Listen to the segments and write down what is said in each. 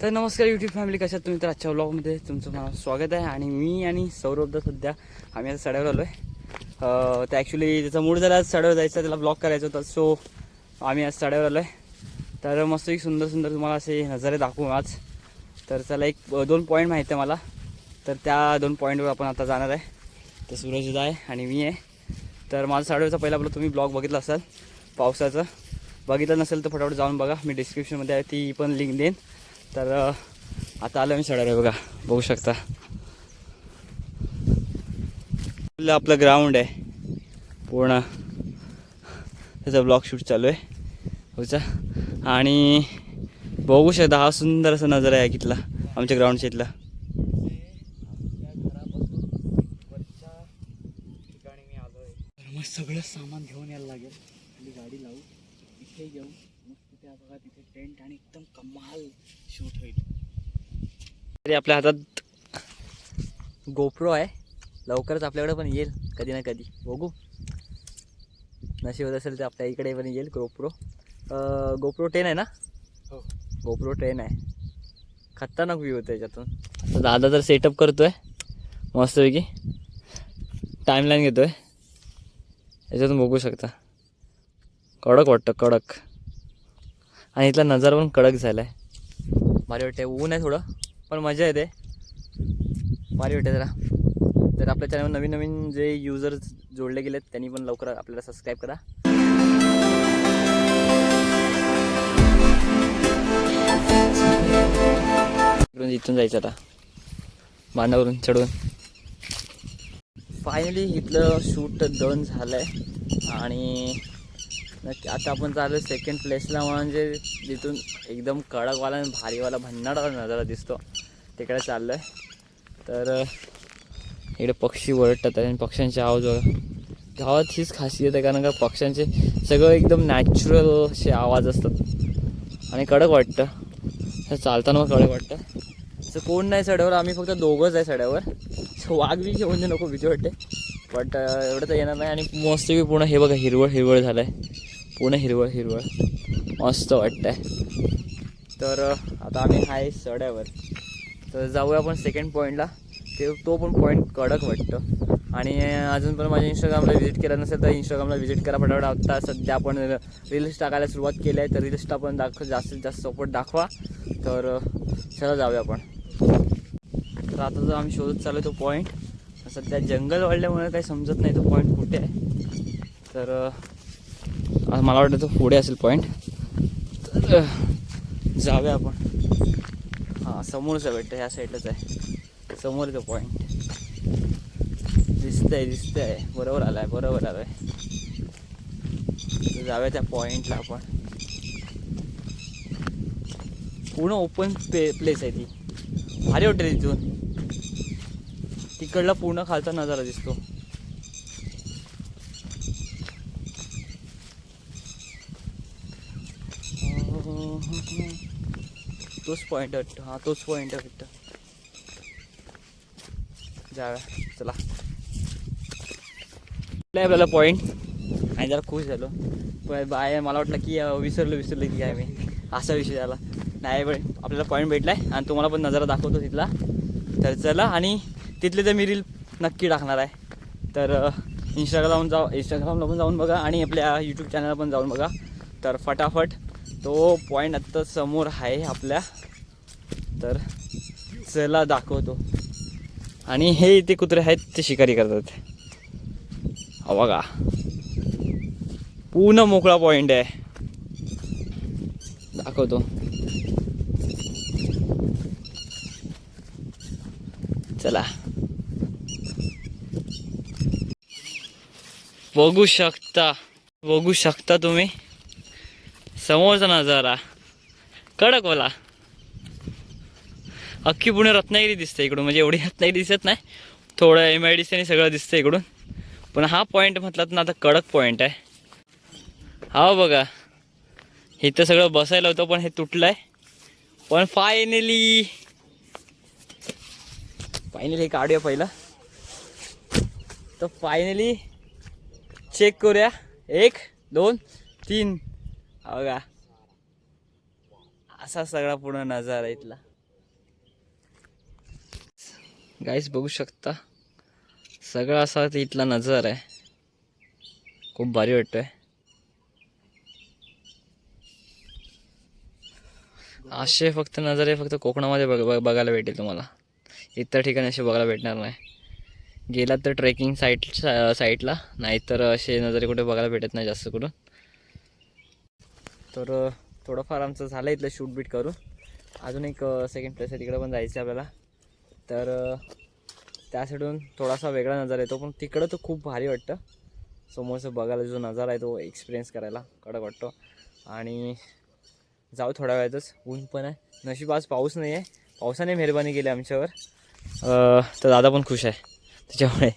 तर नमस्कार YouTube family कशा तुम्ही? तर आजच्या व्लॉगमध्ये तुमचं मला स्वागत आहे आणि मी आणि सौरभदा सध्या आम्ही आता सड्यावर आलो आहे तर ॲक्च्युली त्याचा मूड झाला सड्यावर जायचा त्याला ब्लॉग करायचा होता सो आम्ही आज सड्यावर आलो आहे तर मस्त एक सुंदर सुंदर तुम्हाला असे नजारे दाखवू आज. तर चला एक दोन पॉईंट माहिती आहे मला. तर त्या दोन पॉईंटवर आपण आता जाणार आहे. तर सूरजदा आहे आणि मी आहे. तर माझा साडेचा पहिला आपला तुम्ही ब्लॉग बघितला असाल पावसाचं. बघितलं नसेल तर फटाफट जाऊन बघा. मी डिस्क्रिप्शनमध्ये आहे ती पण लिंक देईन. तर आता आलं मी सडावर बघा बघू शकता. आपलं आपलं ग्राउंड आहे. पूर्ण त्याचा ब्लॉक शूट चालू आहे. होचा आणि बघू शकता हा सुंदर असा नजारा आहे कितला आमच्या ग्राउंडच्या इथला मग सगळं सामान घेऊन यायला लागेल. गाडी लावू. इथे घेऊन. त्या बघा तिथे टेंट आणि एकदम कमाल शूट होईल. तरी आपल्या हातात गोप्रो आहे. लवकरच आपल्याकडे पण येईल कधी ना कधी. बघू. नशीब असेल तर आपल्या इकडे पण येईल गोप्रो गोप्रो टेन आहे ना? हो. गोप्रो टेन आहे. खतरनाक व्ह्यू होतं त्याच्यातून. तर दादा तर सेटअप करतोय. मस्तपैकी. टाईमलाईन घेतोय. याच्यातून बघू शकता. कडक वाटतं कडक. आणि इथला नजारा पण कडक झाला आहे भारी वाटते ऊन आहे थोडं पण मजा येते. भारी वाटते जरा. तर आपल्या चॅनलवर नवीन नवीन जे युजर्स जोडले गेलेत त्यांनी पण लवकर आपल्याला सबस्क्राईब करा. इथून जायचं आता. बांधावरून चढून. फायनली इथलं शूट डन झालं आहे आणि नक्की आता आपण चालू आहे सेकंड प्लेसला म्हणजे जिथून एकदम कडकवाला आणि भारीवाला भन्नाडा नजारा दिसतो. तिकडे चाललो आहे तर इकडे पक्षी वरटतात आणि पक्ष्यांचे आवाज वगैरे गावात हीच खासियत आहे कारण का पक्ष्यांचे सगळं एकदम नॅचरल असे आवाज असतात. आणि कडक वाटतं. असं चालताना मग कडक वाटतं. असं कोण नाही सड्यावर आम्ही फक्त दोघंच आहे सड्यावर. वाघ बी घेऊन नको भीती वाटते. बट एवढं तर येणार नाही. आणि मस्त बी पूर्ण हे बघा हिरवळ हिरवळ झालं आहे पूर्ण हिरवळ हिरवळ. मस्त वाटतंय. तर आता आम्ही आहे सड्यावर. तर जाऊया आपण सेकंड पॉईंटला ते तो पण पॉईंट कडक वाटतं. आणि अजून पण माझ्या इंस्टाग्रामला व्हिजिट केलं नसेल तर इंस्टाग्रामला व्हिजिट करा फटाफट. आता सध्या आपण रील्स टाकायला सुरुवात केली आहे. तर रील्सला पण दाखव जास्तीत जास्त सपोर्ट दाखवा. तर चला जाऊया आपण. तर आता जो आम्ही शोधत चालू तो पॉईंट सध्या जंगल वाढल्यामुळे काही समजत नाही तो पॉईंट कुठे आहे. तर मला वाटतं तो पुढे असेल पॉईंट तर जाऊया आपण. हां समोरचं आहे भेटतं ह्या साईडलाच आहे. समोर तो पॉईंट दिसतंय दिसतंय. बरोबर आलाय बरोबर आलाय. जाऊया त्या पॉईंटला आपण. पूर्ण ओपन प्ले प्लेस आहे ती. भारी वाटते तिथून. तिकडला पूर्ण खालचा नजारा दिसतो. तोच पॉइंट वाटतो. हा तोच पॉइंट आहे वाटतं. चला. आहे आपल्याला पॉईंट आणि जरा खुश झालो. पण बाय मला वाटलं की विसरलो विसरलो की काय मी. असा विषय झाला. नाही पण आपल्याला पॉईंट भेटला आहे आणि तुम्हाला पण नजारा दाखवतो तिथला. तर चला आणि तिथले तर मी रील नक्की टाकणार आहे. तर इंस्टाग्राम जाऊ इंस्टाग्रामला पण जाऊन बघा आणि आपल्या यूट्यूब चॅनलला पण जाऊन बघा. तर फटाफट तो पॉईंट आत्ता समोर आहे आपल्या. तर चला दाखवतो. आणि हे इथे कुत्रे आहेत ते शिकारी करतात. हा बघा. पूर्ण मोकळा पॉईंट आहे. दाखवतो. चला. बघू शकता. बघू शकता तुम्ही. समोरचा नजारा. कडक ओला अख्खी पुणे रत्नागिरी दिसते इकडून म्हणजे एवढी रत्नागिरी दिसत नाही. थोडं एम आय डी सी आणि सगळं दिसतं इकडून. पण हा पॉईंट म्हटला ना आता कडक पॉईंट आहे. हा बघा. इथं सगळं बसायला होतं पण हे तुटलं आहे पण फायनली फायनली हे काढूया पहिलं. तर फायनली चेक करूया. एक दोन तीन. हो का असा सगळा पूर्ण नजारा इथला. गाईस बघू शकता. सगळा असा इथला नजारा आहे. खूप भारी वाटतोय. असे फक्त नजरे फक्त कोकणामध्ये बघ बघायला भेटेल तुम्हाला. इतर ठिकाणी असे बघायला भेटणार नाही. गेलात तर ट्रेकिंग साईट साईटला नाहीतर असे नजरे कुठे बघायला भेटत नाही जास्त करून. तर थोडंफार आमचं झालं इथलं शूट बीट करून. अजून एक सेकंड प्लेस आहे तिकडे पण जायचं आहे आपल्याला. तर त्या साईडून थोडासा वेगळा नजारा येतो पण तिकडं तर खूप भारी वाटतं. समोरचं बघायला जो नजारा आहे तो एक्सपिरियन्स करायला कडक वाटतो. आणि जाऊ थोड्या वेळातच ऊन पण आहे. नशीब आज पाऊस नाही आहे पावसाने मेहरबानी केली आमच्यावर. तर दादा पण खुश आहे त्याच्यामुळे.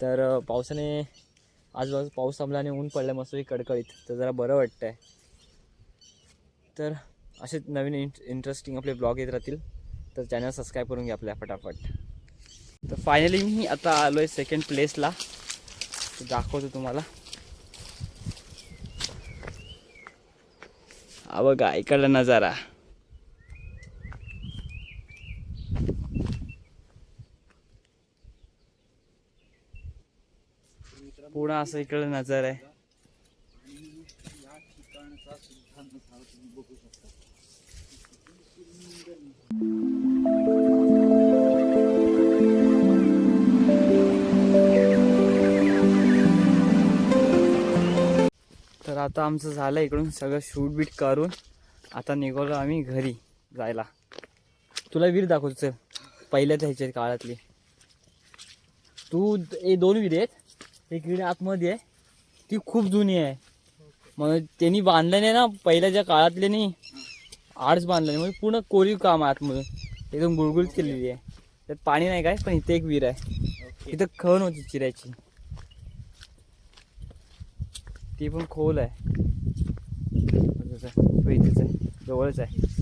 तर पावसाने आजूबाजू पाऊस थांबला आणि ऊन पडलं मस्त कडकडीत. तर जरा बरं वाटतं आहे तर असे नवीन इंट इंटरेस्टिंग आपले ब्लॉग येत राहतील. तर चॅनल सबस्क्राईब करून घ्या आपल्या फटाफट. तर फायनली मी आता आलो आहे सेकंड प्लेसला दाखवतो तुम्हाला. हा बघा इकडला नजारा. पूर्ण असं इकडं नजर आहे. तर आता आमचं झालं इकडून सगळं शूट बीट करून. आता निघालो आम्ही घरी जायला. तुला वीर दाखवतो चल. पहिल्याच ह्याच्या काळातली. तू हे दोन वीर आहेत. एक वीर आतमध्ये आहे. ती खूप जुनी आहे. मग त्यांनी बांधलं नाही ना पहिल्याच्या काळातले नाही आडच बांधलं नाही म्हणजे पूर्ण कोरीव काम आहे आतमधून. एकदम गुळगुळीत केलेली आहे. त्यात पाणी नाही काय पण इथे एक विहीर आहे. इथं खण होती चिरायची ती पण खोल आहे. इथेच आहे. जवळच आहे.